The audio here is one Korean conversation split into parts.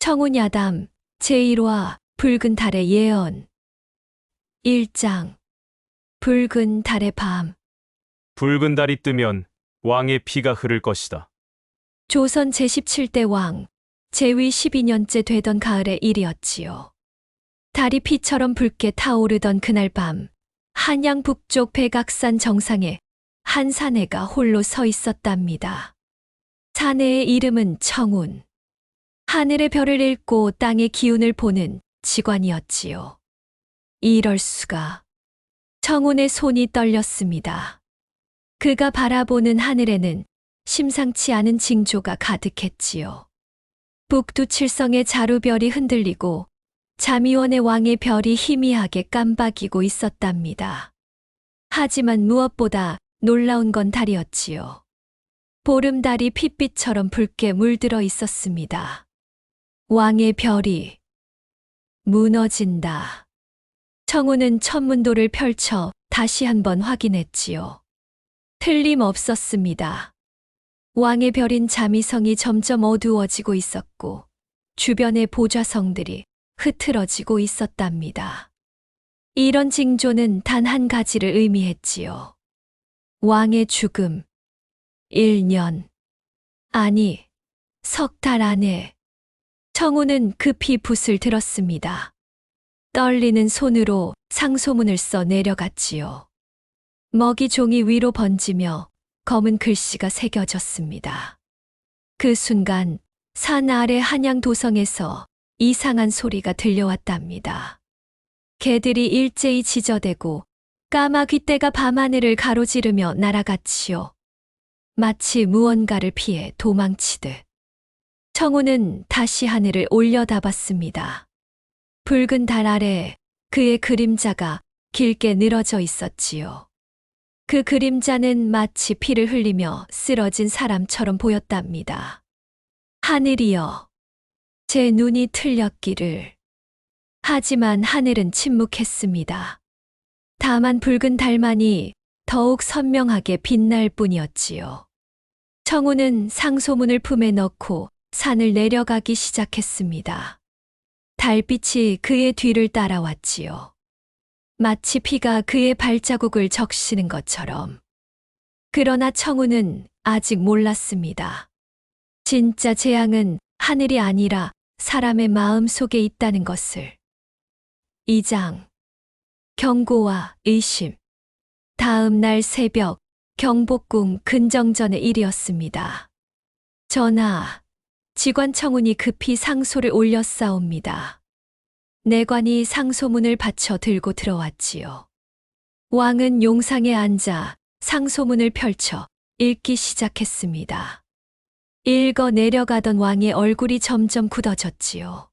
청운야담 제1화 붉은 달의 예언 1장 붉은 달의 밤 붉은 달이 뜨면 왕의 피가 흐를 것이다. 조선 제17대 왕 제위 12년째 되던 가을의 일이었지요. 달이 피처럼 붉게 타오르던 그날 밤 한양 북쪽 백악산 정상에 한 사내가 홀로 서 있었답니다. 사내의 이름은 청운. 하늘의 별을 읽고 땅의 기운을 보는 직관이었지요. 이럴 수가. 청운의 손이 떨렸습니다. 그가 바라보는 하늘에는 심상치 않은 징조가 가득했지요. 북두칠성의 자루별이 흔들리고 자미원의 왕의 별이 희미하게 깜박이고 있었답니다. 하지만 무엇보다 놀라운 건 달이었지요. 보름달이 핏빛처럼 붉게 물들어 있었습니다. 왕의 별이 무너진다. 청우는 천문도를 펼쳐 다시 한번 확인했지요. 틀림없었습니다. 왕의 별인 자미성이 점점 어두워지고 있었고 주변의 보좌성들이 흐트러지고 있었답니다. 이런 징조는 단 한 가지를 의미했지요. 왕의 죽음. 1년. 아니, 석 달 안에. 청우는 급히 붓을 들었습니다. 떨리는 손으로 상소문을 써 내려갔지요. 먹이 종이 위로 번지며 검은 글씨가 새겨졌습니다. 그 순간 산 아래 한양 도성에서 이상한 소리가 들려왔답니다. 개들이 일제히 지저대고 까마 귓대가 밤하늘을 가로지르며 날아갔지요. 마치 무언가를 피해 도망치듯. 청우는 다시 하늘을 올려다봤습니다. 붉은 달 아래 그의 그림자가 길게 늘어져 있었지요. 그 그림자는 마치 피를 흘리며 쓰러진 사람처럼 보였답니다. 하늘이여, 제 눈이 틀렸기를. 하지만 하늘은 침묵했습니다. 다만 붉은 달만이 더욱 선명하게 빛날 뿐이었지요. 청우는 상소문을 품에 넣고 산을 내려가기 시작했습니다. 달빛이 그의 뒤를 따라왔지요. 마치 피가 그의 발자국을 적시는 것처럼. 그러나 청우는 아직 몰랐습니다. 진짜 재앙은 하늘이 아니라 사람의 마음 속에 있다는 것을. 2장. 경고와 의심. 다음 날 새벽 경복궁 근정전의 일이었습니다. 전하, 직관 청운이 급히 상소를 올렸사옵니다. 내관이 상소문을 받쳐 들고 들어왔지요. 왕은 용상에 앉아 상소문을 펼쳐 읽기 시작했습니다. 읽어 내려가던 왕의 얼굴이 점점 굳어졌지요.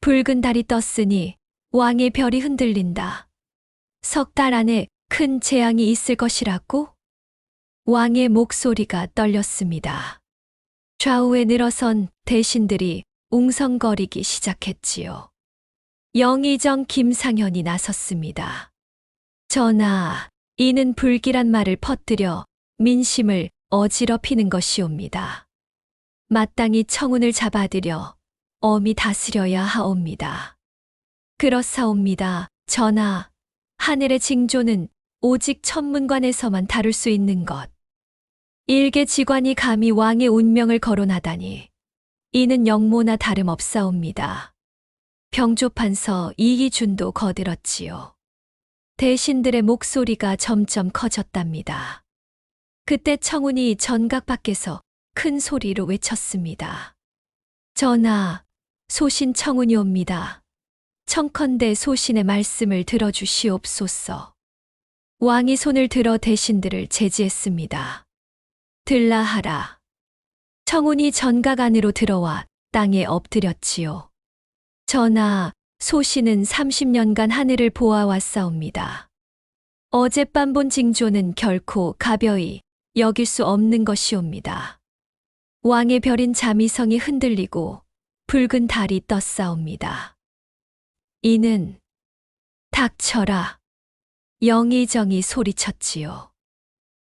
붉은 달이 떴으니 왕의 별이 흔들린다. 석 달 안에 큰 재앙이 있을 것이라고? 왕의 목소리가 떨렸습니다. 좌우에 늘어선 대신들이 웅성거리기 시작했지요. 영의정 김상현이 나섰습니다. 전하, 이는 불길한 말을 퍼뜨려 민심을 어지럽히는 것이옵니다. 마땅히 청운을 잡아들여 엄히 다스려야 하옵니다. 그렇사옵니다. 전하, 하늘의 징조는 오직 천문관에서만 다룰 수 있는 것. 일개 직관이 감히 왕의 운명을 거론하다니. 이는 영모나 다름없사옵니다. 병조판서 이기준도 거들었지요. 대신들의 목소리가 점점 커졌답니다. 그때 청운이 전각 밖에서 큰 소리로 외쳤습니다. 전하, 소신 청운이 옵니다. 청컨대 소신의 말씀을 들어주시옵소서. 왕이 손을 들어 대신들을 제지했습니다. 들라하라. 청운이 전각 안으로 들어와 땅에 엎드렸지요. 전하, 소신은 30년간 하늘을 보아왔사옵니다. 어젯밤 본 징조는 결코 가벼이 여길 수 없는 것이옵니다. 왕의 별인 자미성이 흔들리고 붉은 달이 떴사옵니다. 이는 닥쳐라. 영의정이 소리쳤지요.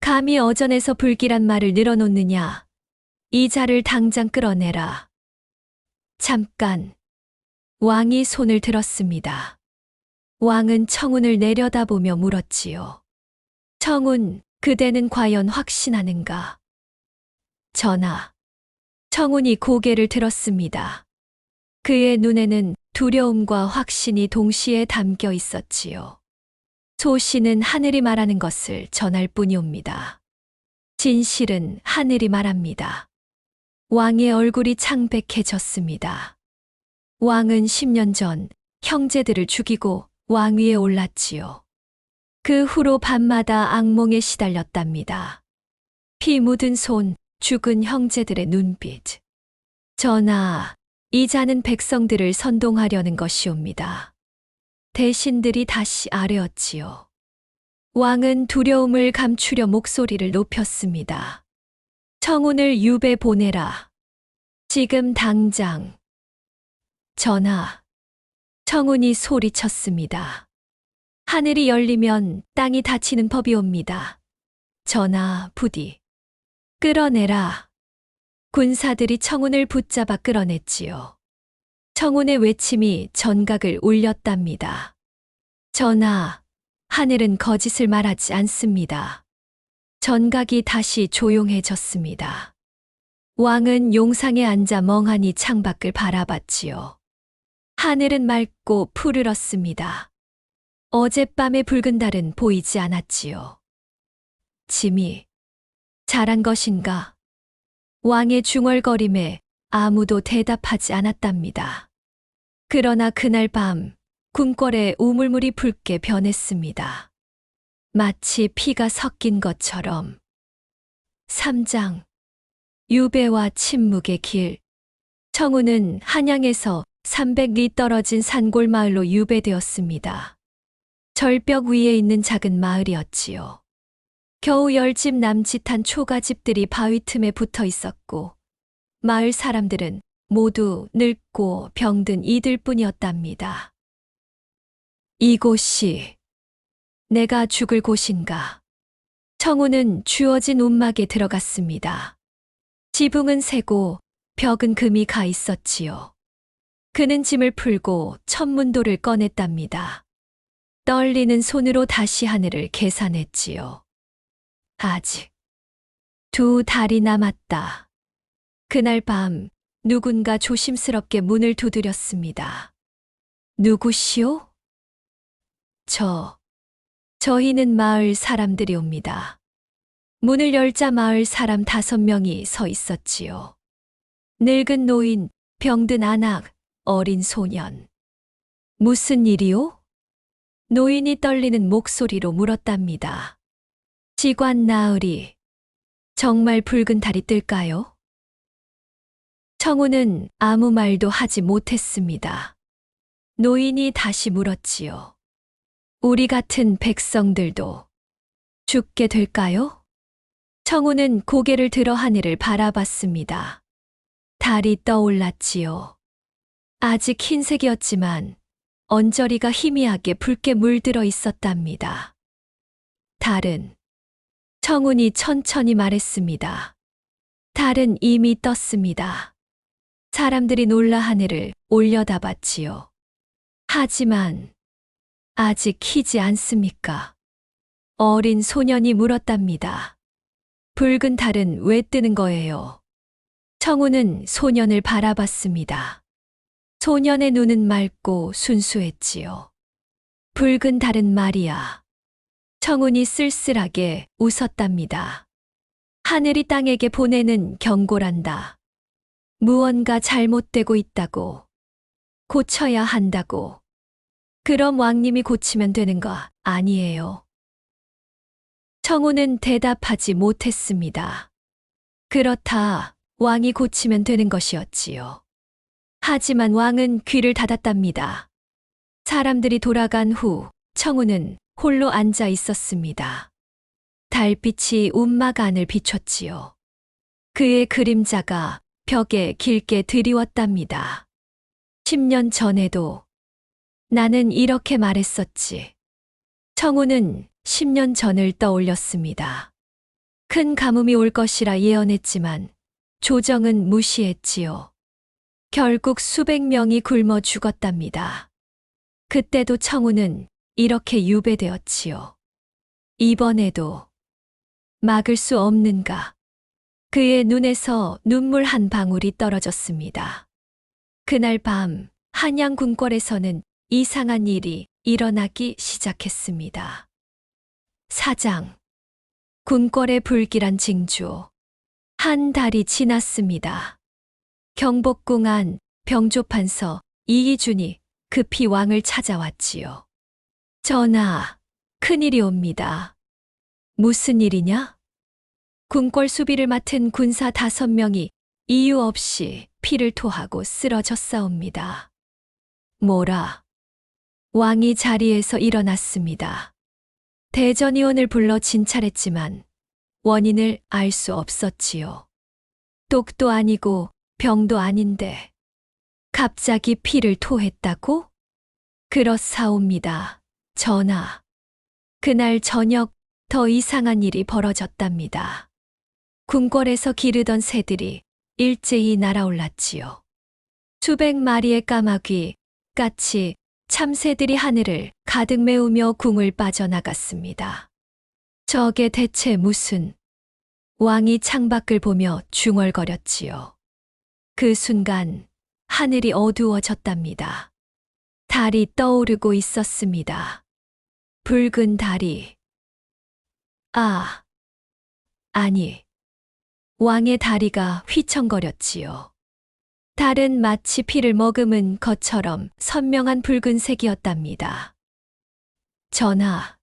감히 어전에서 불길한 말을 늘어놓느냐. 이 자를 당장 끌어내라. 잠깐. 왕이 손을 들었습니다. 왕은 청운을 내려다보며 물었지요. 청운, 그대는 과연 확신하는가? 전하. 청운이 고개를 들었습니다. 그의 눈에는 두려움과 확신이 동시에 담겨 있었지요. 소신은 하늘이 말하는 것을 전할 뿐이옵니다. 진실은 하늘이 말합니다. 왕의 얼굴이 창백해졌습니다. 왕은 10년 전 형제들을 죽이고 왕위에 올랐지요. 그 후로 밤마다 악몽에 시달렸답니다. 피 묻은 손, 죽은 형제들의 눈빛. 전하, 이 자는 백성들을 선동하려는 것이옵니다. 대신들이 다시 아뢰었지요. 왕은 두려움을 감추려 목소리를 높였습니다. 청운을 유배 보내라. 지금 당장. 전하. 청운이 소리쳤습니다. 하늘이 열리면 땅이 닫히는 법이옵니다. 전하, 부디. 끌어내라. 군사들이 청운을 붙잡아 끌어냈지요. 청운의 외침이 전각을 울렸답니다. 전하, 하늘은 거짓을 말하지 않습니다. 전각이 다시 조용해졌습니다. 왕은 용상에 앉아 멍하니 창밖을 바라봤지요. 하늘은 맑고 푸르렀습니다. 어젯밤의 붉은 달은 보이지 않았지요. 짐이 잘한 것인가? 왕의 중얼거림에 아무도 대답하지 않았답니다. 그러나 그날 밤 궁궐에 우물물이 붉게 변했습니다. 마치 피가 섞인 것처럼. 3장 유배와 침묵의 길 청우는 한양에서 300리 떨어진 산골 마을로 유배되었습니다. 절벽 위에 있는 작은 마을이었지요. 겨우 열집 남짓한 초가집들이 바위 틈에 붙어 있었고 마을 사람들은 모두 늙고 병든 이들 뿐이었답니다. 이곳이 내가 죽을 곳인가? 청우는 주어진 움막에 들어갔습니다. 지붕은 새고 벽은 금이 가 있었지요. 그는 짐을 풀고 천문도를 꺼냈답니다. 떨리는 손으로 다시 하늘을 계산했지요. 아직 두 달이 남았다. 그날 밤 누군가 조심스럽게 문을 두드렸습니다. 누구시오? 저, 저희는 마을 사람들이 옵니다. 문을 열자 마을 사람 다섯 명이 서 있었지요. 늙은 노인, 병든 아낙, 어린 소년. 무슨 일이오? 노인이 떨리는 목소리로 물었답니다. 지관 나으리, 정말 붉은 달이 뜰까요? 청우는 아무 말도 하지 못했습니다. 노인이 다시 물었지요. 우리 같은 백성들도 죽게 될까요? 청우는 고개를 들어 하늘을 바라봤습니다. 달이 떠올랐지요. 아직 흰색이었지만 언저리가 희미하게 붉게 물들어 있었답니다. 달은 청운이 천천히 말했습니다. 달은 이미 떴습니다. 사람들이 놀라 하늘을 올려다봤지요. 하지만 아직 키지 않습니까? 어린 소년이 물었답니다. 붉은 달은 왜 뜨는 거예요? 청우는 소년을 바라봤습니다. 소년의 눈은 맑고 순수했지요. 붉은 달은 말이야. 청운이 쓸쓸하게 웃었답니다. 하늘이 땅에게 보내는 경고란다. 무언가 잘못되고 있다고. 고쳐야 한다고. 그럼 왕님이 고치면 되는 거 아니에요. 청우는 대답하지 못했습니다. 그렇다, 왕이 고치면 되는 것이었지요. 하지만 왕은 귀를 닫았답니다. 사람들이 돌아간 후 청우는 홀로 앉아 있었습니다. 달빛이 움막 안을 비췄지요. 그의 그림자가 벽에 길게 드리웠답니다. 10년 전에도 나는 이렇게 말했었지. 청우는 10년 전을 떠올렸습니다. 큰 가뭄이 올 것이라 예언했지만 조정은 무시했지요. 결국 수백 명이 굶어 죽었답니다. 그때도 청우는 이렇게 유배되었지요. 이번에도 막을 수 없는가. 그의 눈에서 눈물 한 방울이 떨어졌습니다. 그날 밤 한양 궁궐에서는 이상한 일이 일어나기 시작했습니다. 사장. 궁궐의 불길한 징조. 한 달이 지났습니다. 경복궁 안 병조판서 이희준이 급히 왕을 찾아왔지요. 전하, 큰일이 옵니다. 무슨 일이냐? 궁궐 수비를 맡은 군사 다섯 명이 이유 없이 피를 토하고 쓰러졌사옵니다. 뭐라? 왕이 자리에서 일어났습니다. 대전의원을 불러 진찰했지만 원인을 알 수 없었지요. 똑도 아니고 병도 아닌데 갑자기 피를 토했다고? 그렇사옵니다. 전하. 그날 저녁 더 이상한 일이 벌어졌답니다. 궁궐에서 기르던 새들이 일제히 날아올랐지요. 수백 마리의 까마귀, 까치, 참새들이 하늘을 가득 메우며 궁을 빠져나갔습니다. 저게 대체 무슨 왕이 창밖을 보며 중얼거렸지요. 그 순간 하늘이 어두워졌답니다. 달이 떠오르고 있었습니다. 붉은 달이. 아, 아니. 왕의 다리가 휘청거렸지요. 달은 마치 피를 머금은 것처럼 선명한 붉은색이었답니다. 전하,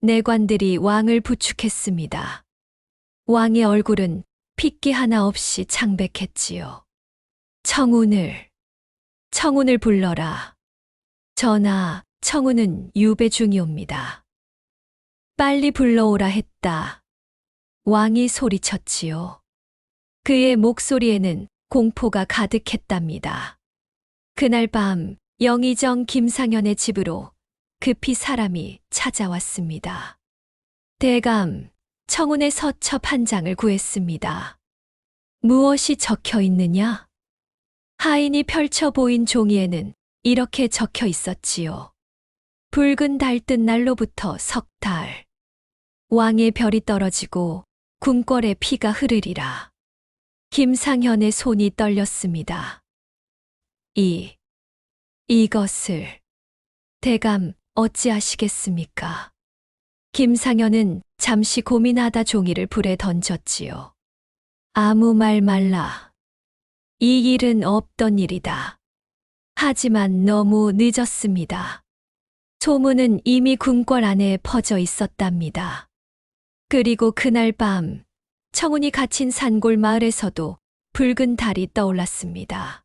내관들이 왕을 부축했습니다. 왕의 얼굴은 핏기 하나 없이 창백했지요. 청운을, 청운을 불러라. 전하, 청운은 유배 중이옵니다. 빨리 불러오라 했다. 왕이 소리쳤지요. 그의 목소리에는 공포가 가득했답니다. 그날 밤 영의정 김상현의 집으로 급히 사람이 찾아왔습니다. 대감, 청운의 서첩 한 장을 구했습니다. 무엇이 적혀 있느냐? 하인이 펼쳐 보인 종이에는 이렇게 적혀 있었지요. 붉은 달뜬 날로부터 석 달. 왕의 별이 떨어지고 궁궐에 피가 흐르리라. 김상현의 손이 떨렸습니다. 이, 이것을, 대감, 어찌하시겠습니까? 김상현은 잠시 고민하다 종이를 불에 던졌지요. 아무 말 말라. 이 일은 없던 일이다. 하지만 너무 늦었습니다. 소문은 이미 궁궐 안에 퍼져 있었답니다. 그리고 그날 밤 청운이 갇힌 산골 마을에서도 붉은 달이 떠올랐습니다.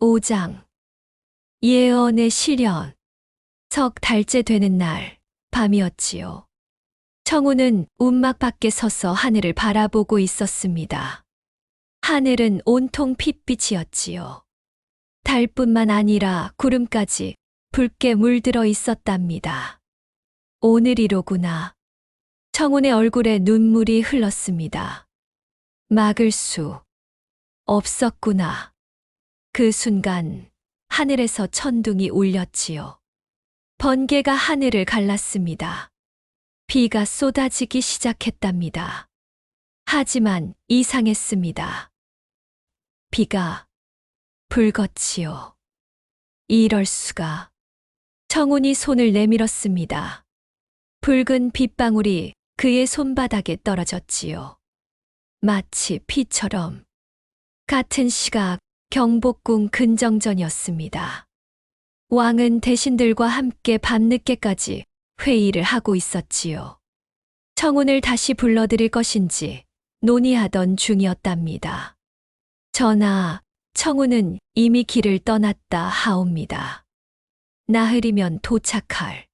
5장 예언의 실현 석 달째 되는 날 밤이었지요. 청운은 움막 밖에 서서 하늘을 바라보고 있었습니다. 하늘은 온통 핏빛이었지요. 달뿐만 아니라 구름까지 붉게 물들어 있었답니다. 오늘이로구나. 청운의 얼굴에 눈물이 흘렀습니다. 막을 수 없었구나. 그 순간 하늘에서 천둥이 울렸지요. 번개가 하늘을 갈랐습니다. 비가 쏟아지기 시작했답니다. 하지만 이상했습니다. 비가 붉었지요. 이럴 수가. 청운이 손을 내밀었습니다. 붉은 빗방울이 그의 손바닥에 떨어졌지요. 마치 피처럼. 같은 시각 경복궁 근정전이었습니다. 왕은 대신들과 함께 밤늦게까지 회의를 하고 있었지요. 청운을 다시 불러들일 것인지 논의하던 중이었답니다. 전하, 청운은 이미 길을 떠났다 하옵니다. 나흘이면 도착할.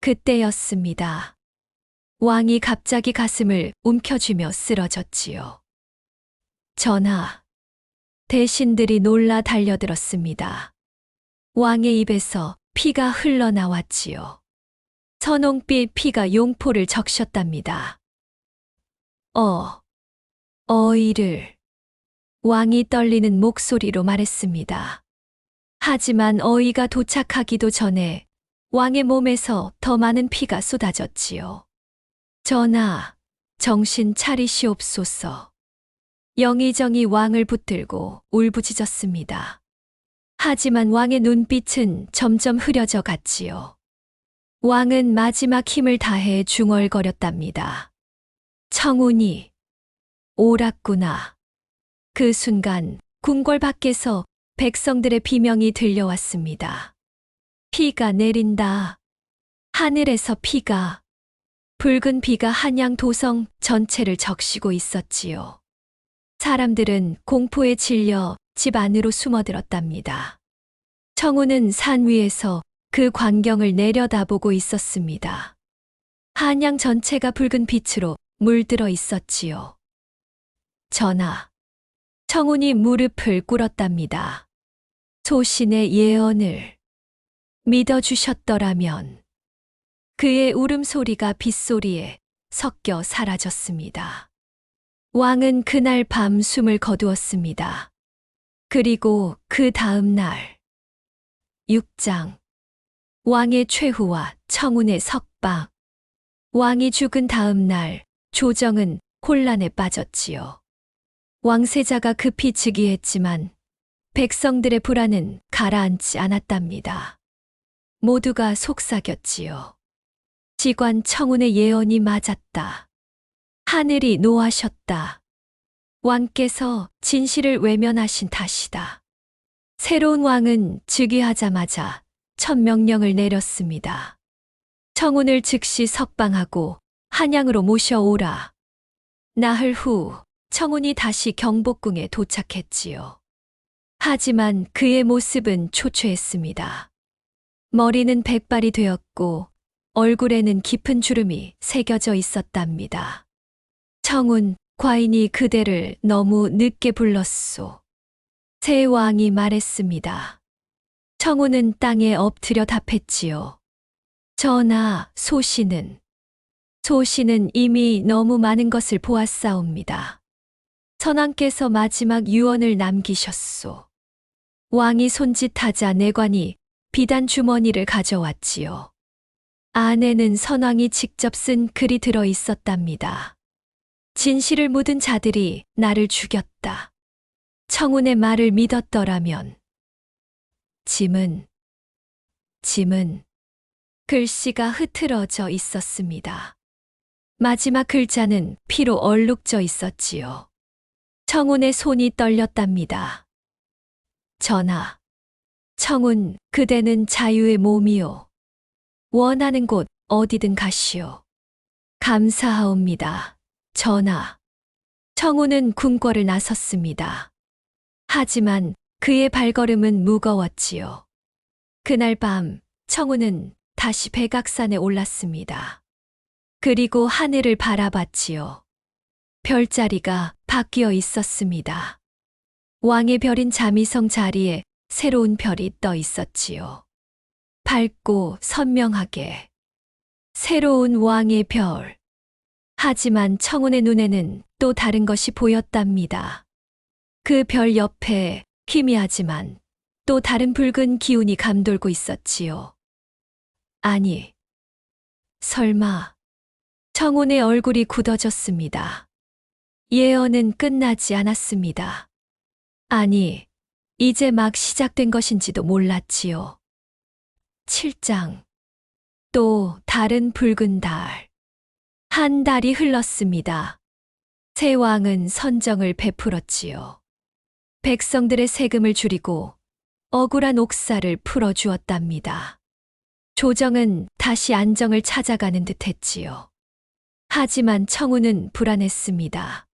그때였습니다. 왕이 갑자기 가슴을 움켜쥐며 쓰러졌지요. 전하, 대신들이 놀라 달려들었습니다. 왕의 입에서 피가 흘러나왔지요. 선홍빛 피가 용포를 적셨답니다. 어, 어이를. 왕이 떨리는 목소리로 말했습니다. 하지만 어이가 도착하기도 전에 왕의 몸에서 더 많은 피가 쏟아졌지요. 전하, 정신 차리시옵소서. 영의정이 왕을 붙들고 울부짖었습니다. 하지만 왕의 눈빛은 점점 흐려져 갔지요. 왕은 마지막 힘을 다해 중얼거렸답니다. 청운이 옳았구나. 그 순간 궁궐 밖에서 백성들의 비명이 들려왔습니다. 피가 내린다. 하늘에서 피가 붉은 비가 한양 도성 전체를 적시고 있었지요. 사람들은 공포에 질려 집 안으로 숨어들었답니다. 청우는 산 위에서 그 광경을 내려다보고 있었습니다. 한양 전체가 붉은 빛으로 물들어 있었지요. 전하, 청운이 무릎을 꿇었답니다. 소신의 예언을 믿어주셨더라면 그의 울음소리가 빗소리에 섞여 사라졌습니다. 왕은 그날 밤 숨을 거두었습니다. 그리고 그 다음 날 6장 왕의 최후와 청운의 석방 왕이 죽은 다음 날 조정은 혼란에 빠졌지요. 왕세자가 급히 즉위했지만 백성들의 불안은 가라앉지 않았답니다. 모두가 속삭였지요. 지관 청운의 예언이 맞았다. 하늘이 노하셨다. 왕께서 진실을 외면하신 탓이다. 새로운 왕은 즉위하자마자 첫 명령을 내렸습니다. 청운을 즉시 석방하고 한양으로 모셔오라. 나흘 후 청운이 다시 경복궁에 도착했지요. 하지만 그의 모습은 초췌했습니다. 머리는 백발이 되었고 얼굴에는 깊은 주름이 새겨져 있었답니다. 청운, 과인이 그대를 너무 늦게 불렀소. 새 왕이 말했습니다. 청운은 땅에 엎드려 답했지요. 전하, 소신은 소신은 이미 너무 많은 것을 보았사옵니다. 선왕께서 마지막 유언을 남기셨소. 왕이 손짓하자 내관이 비단 주머니를 가져왔지요. 안에는 선왕이 직접 쓴 글이 들어 있었답니다. 진실을 묻은 자들이 나를 죽였다. 청운의 말을 믿었더라면. 짐은, 짐은 글씨가 흐트러져 있었습니다. 마지막 글자는 피로 얼룩져 있었지요. 청운의 손이 떨렸답니다. 전하, 청운, 그대는 자유의 몸이요. 원하는 곳 어디든 가시오. 감사하옵니다. 전하. 청운은 궁궐을 나섰습니다. 하지만 그의 발걸음은 무거웠지요. 그날 밤 청운은 다시 백악산에 올랐습니다. 그리고 하늘을 바라봤지요. 별자리가 바뀌어 있었습니다. 왕의 별인 자미성 자리에 새로운 별이 떠 있었지요. 밝고 선명하게. 새로운 왕의 별. 하지만 청운의 눈에는 또 다른 것이 보였답니다. 그 별 옆에 희미하지만 또 다른 붉은 기운이 감돌고 있었지요. 아니, 설마, 청운의 얼굴이 굳어졌습니다. 예언은 끝나지 않았습니다. 아니, 이제 막 시작된 것인지도 몰랐지요. 7장. 또 다른 붉은 달. 한 달이 흘렀습니다. 새 왕은 선정을 베풀었지요. 백성들의 세금을 줄이고 억울한 옥사를 풀어주었답니다. 조정은 다시 안정을 찾아가는 듯 했지요. 하지만 청우는 불안했습니다.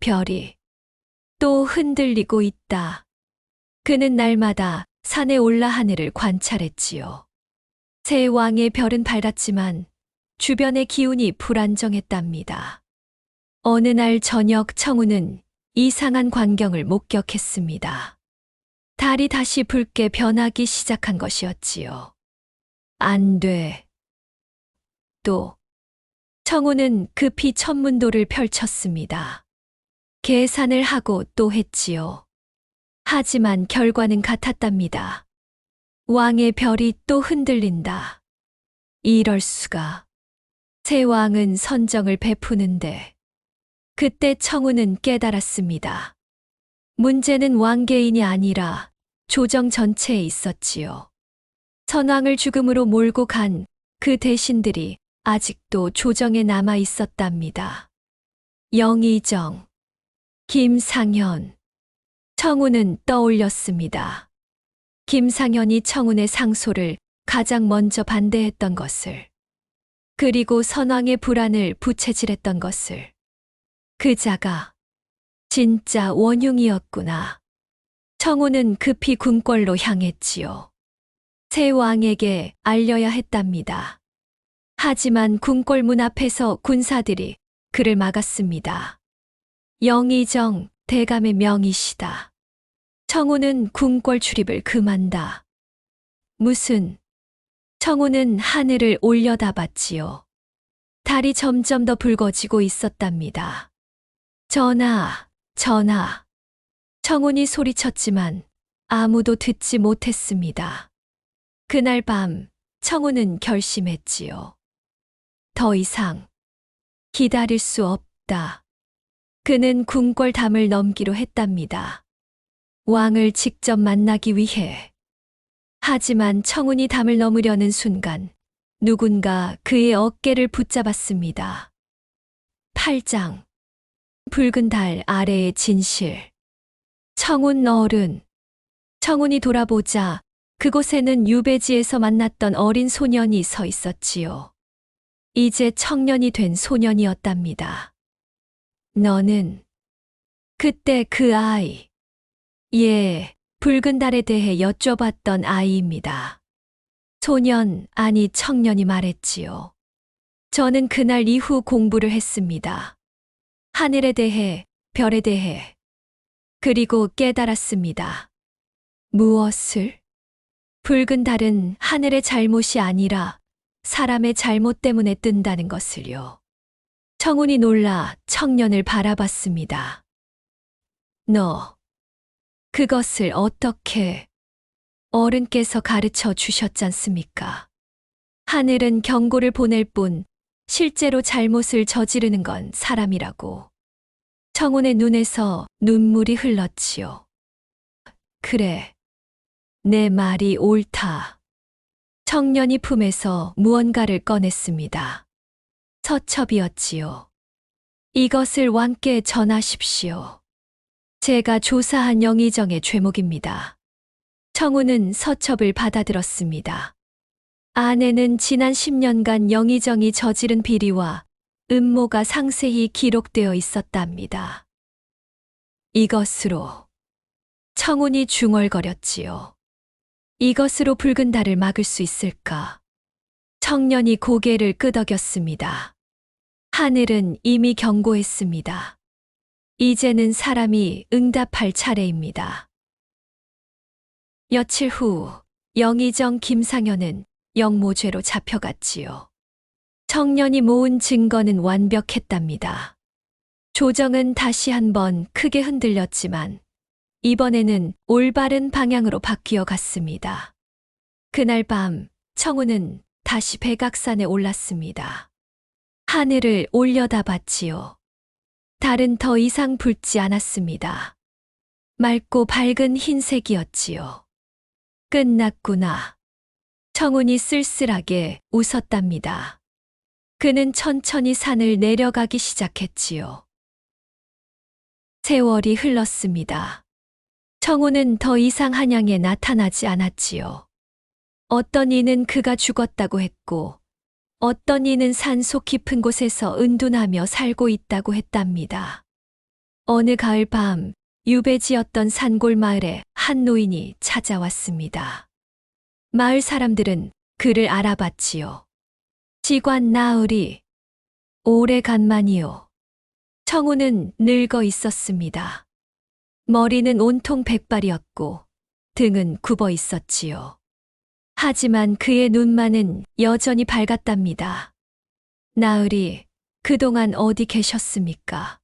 별이 또 흔들리고 있다. 그는 날마다 산에 올라 하늘을 관찰했지요. 새 왕의 별은 밝았지만 주변의 기운이 불안정했답니다. 어느 날 저녁 청우는 이상한 광경을 목격했습니다. 달이 다시 붉게 변하기 시작한 것이었지요. 안 돼. 또, 청우는 급히 천문도를 펼쳤습니다. 계산을 하고 또 했지요. 하지만 결과는 같았답니다. 왕의 별이 또 흔들린다. 이럴 수가. 새 왕은 선정을 베푸는데 그때 청우는 깨달았습니다. 문제는 왕 개인이 아니라 조정 전체에 있었지요. 선왕을 죽음으로 몰고 간 그 대신들이 아직도 조정에 남아 있었답니다. 영의정, 김상현, 청운은 떠올렸습니다. 김상현이 청운의 상소를 가장 먼저 반대했던 것을, 그리고 선왕의 불안을 부채질했던 것을, 그 자가 진짜 원흉이었구나. 청운은 급히 궁궐로 향했지요. 새 왕에게 알려야 했답니다. 하지만 궁궐 문 앞에서 군사들이 그를 막았습니다. 영의정 대감의 명이시다. 청우는 궁궐 출입을 금한다. 무슨 청우는 하늘을 올려다봤지요. 달이 점점 더 붉어지고 있었답니다. 전하, 전하. 청운이 소리쳤지만 아무도 듣지 못했습니다. 그날 밤 청우는 결심했지요. 더 이상 기다릴 수 없다. 그는 궁궐 담을 넘기로 했답니다. 왕을 직접 만나기 위해. 하지만 청운이 담을 넘으려는 순간 누군가 그의 어깨를 붙잡았습니다. 8장 붉은 달 아래의 진실 청운 어른 청운이 돌아보자 그곳에는 유배지에서 만났던 어린 소년이 서 있었지요. 이제 청년이 된 소년이었답니다. 너는 그때 그 아이, 예, 붉은 달에 대해 여쭤봤던 아이입니다. 소년, 아니 청년이 말했지요. 저는 그날 이후 공부를 했습니다. 하늘에 대해, 별에 대해, 그리고 깨달았습니다. 무엇을? 붉은 달은 하늘의 잘못이 아니라 사람의 잘못 때문에 뜬다는 것을요. 청운이 놀라 청년을 바라봤습니다. 너, 그것을 어떻게 어른께서 가르쳐 주셨잖습니까? 하늘은 경고를 보낼 뿐 실제로 잘못을 저지르는 건 사람이라고. 청운의 눈에서 눈물이 흘렀지요. 그래. 내 말이 옳다. 청년이 품에서 무언가를 꺼냈습니다. 서첩이었지요. 이것을 왕께 전하십시오. 제가 조사한 영의정의 죄목입니다. 청우는 서첩을 받아들었습니다. 안에는 지난 10년간 영의정이 저지른 비리와 음모가 상세히 기록되어 있었답니다. 이것으로 청운이 중얼거렸지요. 이것으로 붉은 달을 막을 수 있을까? 청년이 고개를 끄덕였습니다. 하늘은 이미 경고했습니다. 이제는 사람이 응답할 차례입니다. 며칠 후 영의정 김상현은 영모죄로 잡혀갔지요. 청년이 모은 증거는 완벽했답니다. 조정은 다시 한번 크게 흔들렸지만 이번에는 올바른 방향으로 바뀌어 갔습니다. 그날 밤 청우는 다시 백악산에 올랐습니다. 하늘을 올려다 봤지요. 달은 더 이상 붉지 않았습니다. 맑고 밝은 흰색이었지요. 끝났구나. 청운이 쓸쓸하게 웃었답니다. 그는 천천히 산을 내려가기 시작했지요. 세월이 흘렀습니다. 청우는 더 이상 한양에 나타나지 않았지요. 어떤 이는 그가 죽었다고 했고, 어떤 이는 산속 깊은 곳에서 은둔하며 살고 있다고 했답니다. 어느 가을 밤, 유배지였던 산골 마을에 한 노인이 찾아왔습니다. 마을 사람들은 그를 알아봤지요. 지관 나으리, 오래간만이요. 청우는 늙어 있었습니다. 머리는 온통 백발이었고 등은 굽어 있었지요. 하지만 그의 눈만은 여전히 밝았답니다. 나으리, 그동안 어디 계셨습니까?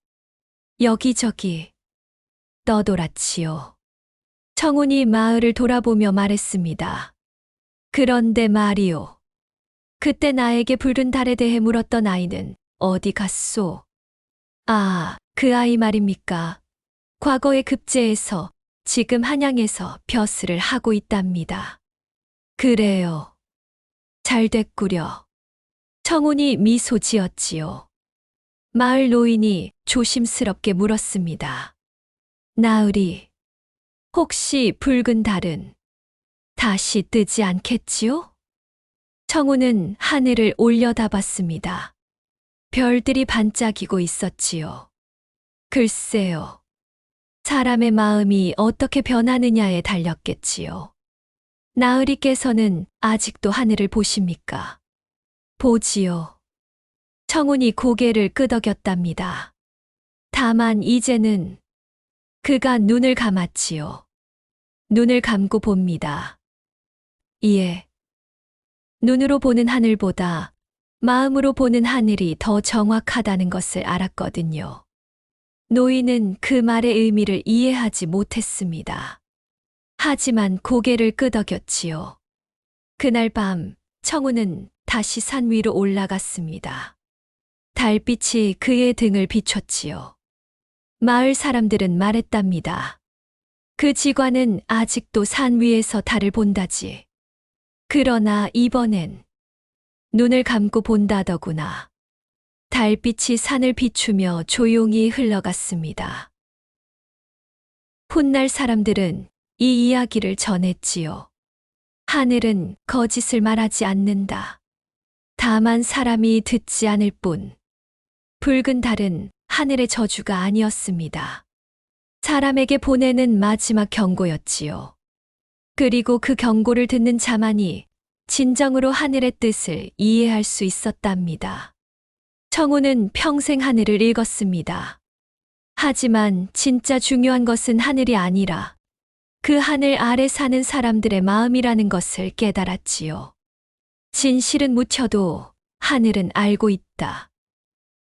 여기저기 떠돌았지요. 청운이 마을을 돌아보며 말했습니다. 그런데 말이오. 그때 나에게 붉은 달에 대해 물었던 아이는 어디 갔소? 아, 그 아이 말입니까? 과거의 급제에서 지금 한양에서 벼슬을 하고 있답니다. 그래요. 잘 됐구려. 청운이 미소 지었지요. 마을 노인이 조심스럽게 물었습니다. 나으리, 혹시 붉은 달은 다시 뜨지 않겠지요? 청우는 하늘을 올려다봤습니다. 별들이 반짝이고 있었지요. 글쎄요. 사람의 마음이 어떻게 변하느냐에 달렸겠지요. 나으리께서는 아직도 하늘을 보십니까? 보지요. 청운이 고개를 끄덕였답니다. 다만 이제는 그가 눈을 감았지요. 눈을 감고 봅니다. 예. 눈으로 보는 하늘보다 마음으로 보는 하늘이 더 정확하다는 것을 알았거든요. 노인은 그 말의 의미를 이해하지 못했습니다. 하지만 고개를 끄덕였지요. 그날 밤 청우는 다시 산 위로 올라갔습니다. 달빛이 그의 등을 비췄지요. 마을 사람들은 말했답니다. 그 지관은 아직도 산 위에서 달을 본다지. 그러나 이번엔 눈을 감고 본다더구나. 달빛이 산을 비추며 조용히 흘러갔습니다. 훗날 사람들은 이 이야기를 전했지요. 하늘은 거짓을 말하지 않는다. 다만 사람이 듣지 않을 뿐. 붉은 달은 하늘의 저주가 아니었습니다. 사람에게 보내는 마지막 경고였지요. 그리고 그 경고를 듣는 자만이 진정으로 하늘의 뜻을 이해할 수 있었답니다. 청우는 평생 하늘을 읽었습니다. 하지만 진짜 중요한 것은 하늘이 아니라 그 하늘 아래 사는 사람들의 마음이라는 것을 깨달았지요. 진실은 묻혀도 하늘은 알고 있다.